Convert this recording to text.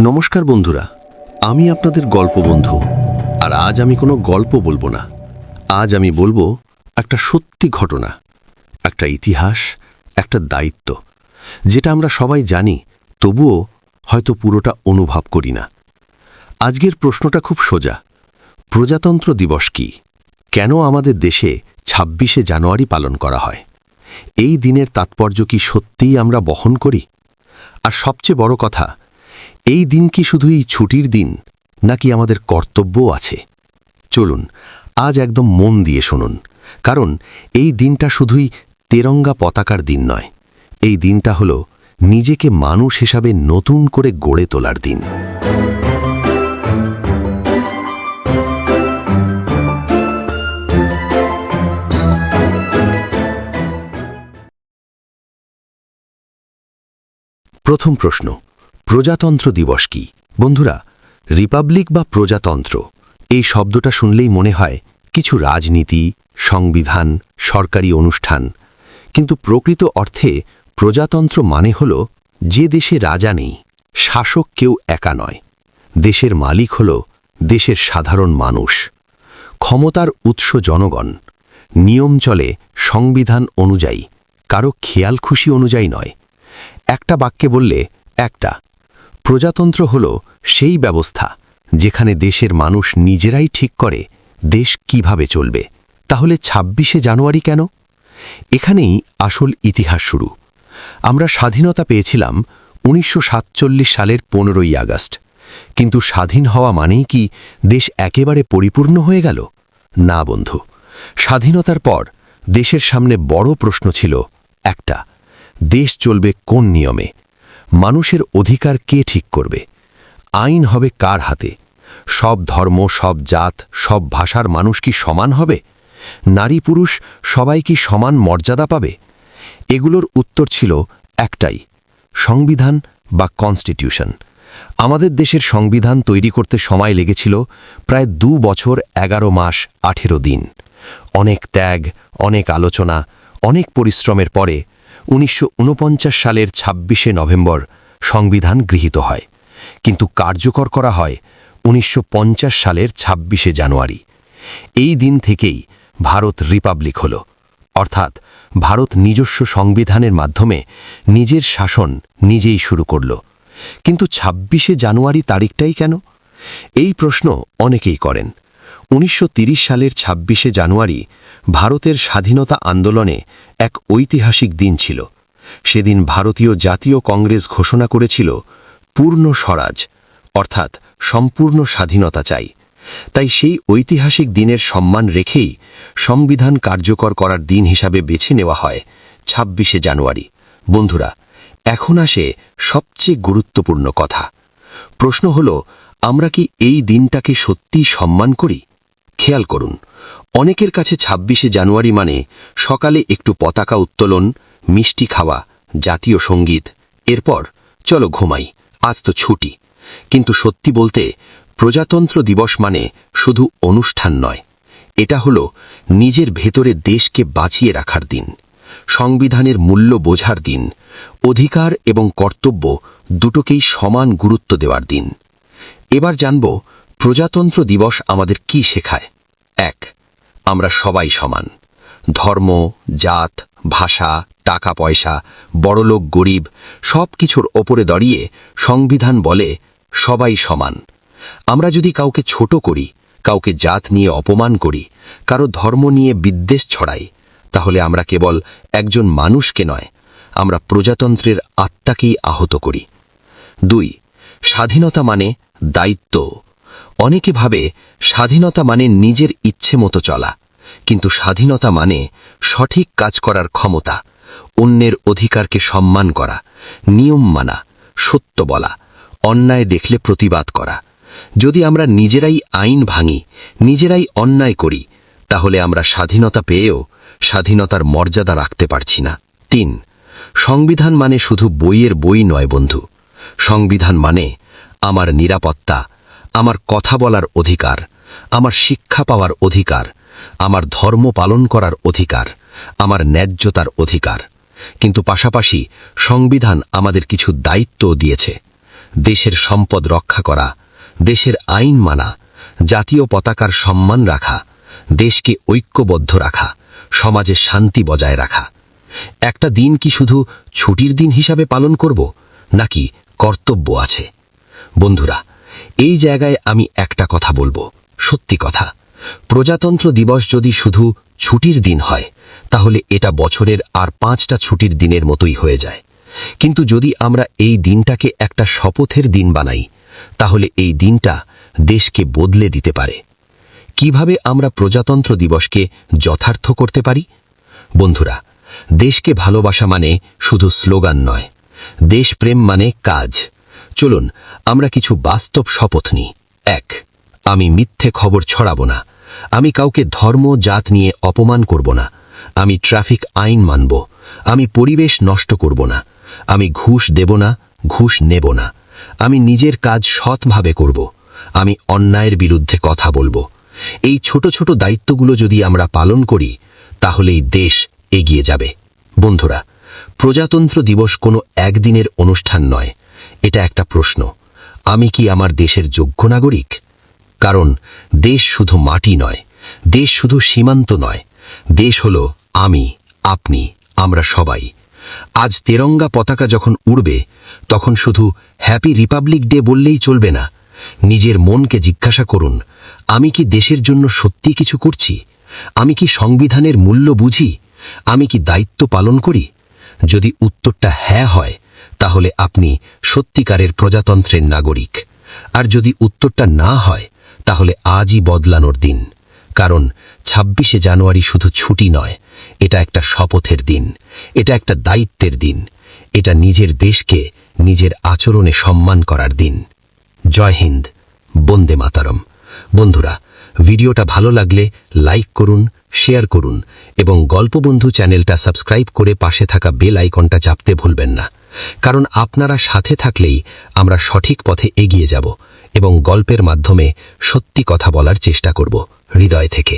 নমস্কার বন্ধুরা, আমি আপনাদের গল্প বন্ধু, আর আজ আমি কোনো গল্প বলব না। আজ আমি বলব একটা সত্যি ঘটনা, একটা ইতিহাস, একটা দায়িত্ব, যেটা আমরা সবাই জানি, তবুও হয়তো পুরোটা অনুভব করি না। আজকের প্রশ্নটা খুব সোজা, প্রজাতন্ত্র দিবস কি? কেন আমাদের দেশে ছাব্বিশে জানুয়ারি পালন করা হয়? এই দিনের তাৎপর্য কি সত্যিই আমরা বহন করি? আর সবচেয়ে বড় কথা এই দিন কি শুধুই ছুটির দিন, নাকি আমাদের কর্তব্যও আছে? চলুন, আজ একদম মন দিয়ে শুনুন, কারণ এই দিনটা শুধুই তেরঙ্গা পতাকার দিন নয়, এই দিনটা হল নিজেকে মানুষ হিসাবে নতুন করে গড়ে তোলার দিন। প্রথম প্রশ্ন প্রজাতন্ত্র দিবস কি? বন্ধুরা, রিপাবলিক বা প্রজাতন্ত্র, এই শব্দটা শুনলেই মনে হয় কিছু রাজনীতি, সংবিধান, সরকারি অনুষ্ঠান। কিন্তু প্রকৃত অর্থে প্রজাতন্ত্র মানে হল যে দেশে রাজা নেই, শাসক কেউ একা নয়। দেশের মালিক হল দেশের সাধারণ মানুষ। ক্ষমতার উৎস জনগণ। নিয়ম চলে সংবিধান অনুযায়ী, কারও খেয়াল খুশি অনুযায়ী নয়। একটা বাক্যে বললে একটা প্রজাতন্ত্র হল সেই ব্যবস্থা যেখানে দেশের মানুষ নিজেরাই ঠিক করে দেশ কীভাবে চলবে। তাহলে ছাব্বিশে জানুয়ারি কেন? এখানেই আসল ইতিহাস শুরু। আমরা স্বাধীনতা পেয়েছিলাম উনিশশো সাতচল্লিশ সালের পনেরোই আগস্ট। কিন্তু স্বাধীন হওয়া মানেই কি দেশ একেবারে পরিপূর্ণ হয়ে গেল? না বন্ধু। স্বাধীনতার পর দেশের সামনে বড় প্রশ্ন ছিল একটা, দেশ চলবে কোন নিয়মে? মানুষের অধিকার কে ঠিক করবে? আইন হবে কার হাতে? সব ধর্ম, সব জাত, সব ভাষার মানুষ কি সমান হবে? নারী পুরুষ সবাই কি সমান মর্যাদা পাবে? এগুলোর উত্তর ছিল একটাই, সংবিধান বা কনস্টিটিউশন। আমাদের দেশের সংবিধান তৈরি করতে সময় লেগেছিল প্রায় দু বছর এগারো মাস আঠেরো দিন। অনেক ত্যাগ, অনেক আলোচনা, অনেক পরিশ্রমের পরে উনিশশো ঊনপঞ্চাশ সালের ২৬শে নভেম্বর সংবিধান গৃহীত হয়। কিন্তু কার্যকর করা হয় উনিশশো পঞ্চাশ সালের ২৬শে জানুয়ারি। এই দিন থেকেই ভারত রিপাবলিক হল। অর্থাৎ ভারত নিজস্ব সংবিধানের মাধ্যমে নিজের শাসন নিজেই শুরু করল। কিন্তু ২৬শে জানুয়ারি তারিখটাই কেন? এই প্রশ্ন অনেকেই করেন। উনিশশো সালের ২৬শে জানুয়ারি ভারতের স্বাধীনতা আন্দোলনে এক ঐতিহাসিক দিন ছিল। সেদিন ভারতীয় জাতীয় কংগ্রেস ঘোষণা করেছিল, পূর্ণ স্বরাজ অর্থাৎ সম্পূর্ণ স্বাধীনতা চাই। তাই সেই ঐতিহাসিক দিনের সম্মান রেখেই সংবিধান কার্যকর করার দিন হিসাবে বেছে নেওয়া হয়, ছাব্বিশে জানুয়ারি। বন্ধুরা, এখন আসে সবচেয়ে গুরুত্বপূর্ণ কথা। প্রশ্ন হল, আমরা কি এই দিনটাকে সত্যিই সম্মান করি? খেয়াল করুন, অনেকের কাছে ছাব্বিশে জানুয়ারি মানে সকালে একটু পতাকা উত্তোলন, মিষ্টি খাওয়া, জাতীয় সংগীত, এরপর চলো ঘুমাই, আজ তো ছুটি। কিন্তু সত্যি বলতে, প্রজাতন্ত্র দিবস মানে শুধু অনুষ্ঠান নয়, এটা হলো নিজের ভেতরে দেশকে বাঁচিয়ে রাখার দিন, সংবিধানের মূল্য বোঝার দিন, অধিকার এবং কর্তব্য দুটোকেই সমান গুরুত্ব দেওয়ার দিন। এবার জানব প্রজাতন্ত্র দিবস আমাদের কি শেখায়? এক, আমরা সবাই সমান। ধর্ম, জাত, ভাষা, টাকা পয়সা, বড়লোক, গরিব সব কিছুর ওপরে দাঁড়িয়ে সংবিধান বলে সবাই সমান। আমরা যদি কাউকে ছোট করি, কাউকে জাত নিয়ে অপমান করি, কারও ধর্ম নিয়ে বিদ্বেষ ছড়াই, তাহলে আমরা কেবল একজন মানুষকে নয়, আমরা প্রজাতন্ত্রের আত্মাকেই আহত করি। দুই, স্বাধীনতা মানে দায়িত্ব অনেকে ভাবে স্বাধীনতা মানে নিজের ইচ্ছে মতো চলা, কিন্তু স্বাধীনতা মানে সঠিক কাজ করার ক্ষমতা, অন্যের অধিকারকে সম্মান করা, নিয়ম মানা, সত্য বলা, অন্যায় দেখলে প্রতিবাদ করা। যদি আমরা নিজেরাই আইন ভাঙি, নিজেরাই অন্যায় করি, তাহলে আমরা স্বাধীনতা পেয়েও স্বাধীনতার মর্যাদা রাখতে পারছি না। তিন, সংবিধান মানে শুধু বইয়ের বই নয় বন্ধু। সংবিধান মানে আমার নিরাপত্তা আমার কথা বলার অধিকার, আমার শিক্ষা পাওয়ার অধিকার, আমার ধর্ম পালন করার অধিকার, আমার ন্যায্যতার অধিকার। কিন্তু পাশাপাশি সংবিধান আমাদের কিছু দায়িত্বও দিয়েছে। দেশের সম্পদ রক্ষা করা, দেশের আইন মানা, জাতীয় পতাকার সম্মান রাখা, দেশকে ঐক্যবদ্ধ রাখা, সমাজে শান্তি বজায় রাখা। একটা দিন কি শুধু ছুটির দিন হিসাবে পালন করব, নাকি কর্তব্য আছে? বন্ধুরা এই জায়গায় আমি একটা কথা বলব। সত্যি কথা। প্রজাতন্ত্র দিবস যদি শুধু ছুটির দিন হয়, তাহলে এটা বছরের আর পাঁচটা ছুটির দিনের মতোই হয়ে যায়। কিন্তু যদি আমরা এই দিনটাকে একটা শপথের দিন বানাই, তাহলে এই দিনটা দেশকে বদলে দিতে পারে। কীভাবে আমরা প্রজাতন্ত্র দিবসকে যথার্থ করতে পারি? বন্ধুরা, দেশকে ভালোবাসা মানে শুধু স্লোগান নয়। দেশপ্রেম মানে কাজ। চলুন, আমরা কিছু বাস্তব শপথ নিই। এক, আমি মিথ্যে খবর ছড়াবো না। আমি কাউকে ধর্ম, জাত নিয়ে অপমান করব না। আমি ট্রাফিক আইন মানব। আমি পরিবেশ নষ্ট করব না। আমি ঘুষ দেব না, ঘুষ নেব না। আমি নিজের কাজ সৎভাবে করব। আমি অন্যায়ের বিরুদ্ধে কথা বলব। এই ছোট ছোট দায়িত্বগুলো যদি আমরা পালন করি, তাহলেই দেশ এগিয়ে যাবে। বন্ধুরা, প্রজাতন্ত্র দিবস কোনো একদিনের অনুষ্ঠান নয়। এটা একটা প্রশ্ন। আমি কি আমার দেশের যোগ্য নাগরিক? কারণ দেশ শুধু মাটি নয়, দেশ শুধু সীমান্ত নয়, দেশ হলো আমি, আপনি, আমরা সবাই। আজ তেরঙ্গা পতাকা যখন উড়বে, তখন শুধু হ্যাপি রিপাবলিক ডে বললেই চলবে না। নিজের মনকে জিজ্ঞাসা করুন, আমি কি দেশের জন্য সত্যি কিছু করছি? আমি কি সংবিধানের মূল্য বুঝি? আমি কি দায়িত্ব পালন করি? যদি উত্তরটা হ্যাঁ হয় তাহলে আপনি সত্যিকারের প্রজাতন্ত্রের নাগরিক। আর যদি উত্তরটা না হয়, তাহলে আজই বদলানোর দিন। কারণ ছাব্বিশে জানুয়ারি শুধু ছুটি নয়, এটা একটা শপথের দিন, এটা একটা দায়িত্বের দিন, এটা নিজের দেশকে নিজের আচরণে সম্মান করার দিন। জয় হিন্দ, বন্দে মাতারম। বন্ধুরা, ভিডিওটা ভালো লাগলে লাইক করুন, শেয়ার করুন এবং গল্পবন্ধু চ্যানেলটা সাবস্ক্রাইব করে পাশে থাকা বেল আইকনটা চাপতে ভুলবেন না। কারণ আপনারা সাথে থাকলেই আমরা সঠিক পথে এগিয়ে যাব এবং গল্পের মাধ্যমে সত্যি কথা বলার চেষ্টা করব হৃদয় থেকে।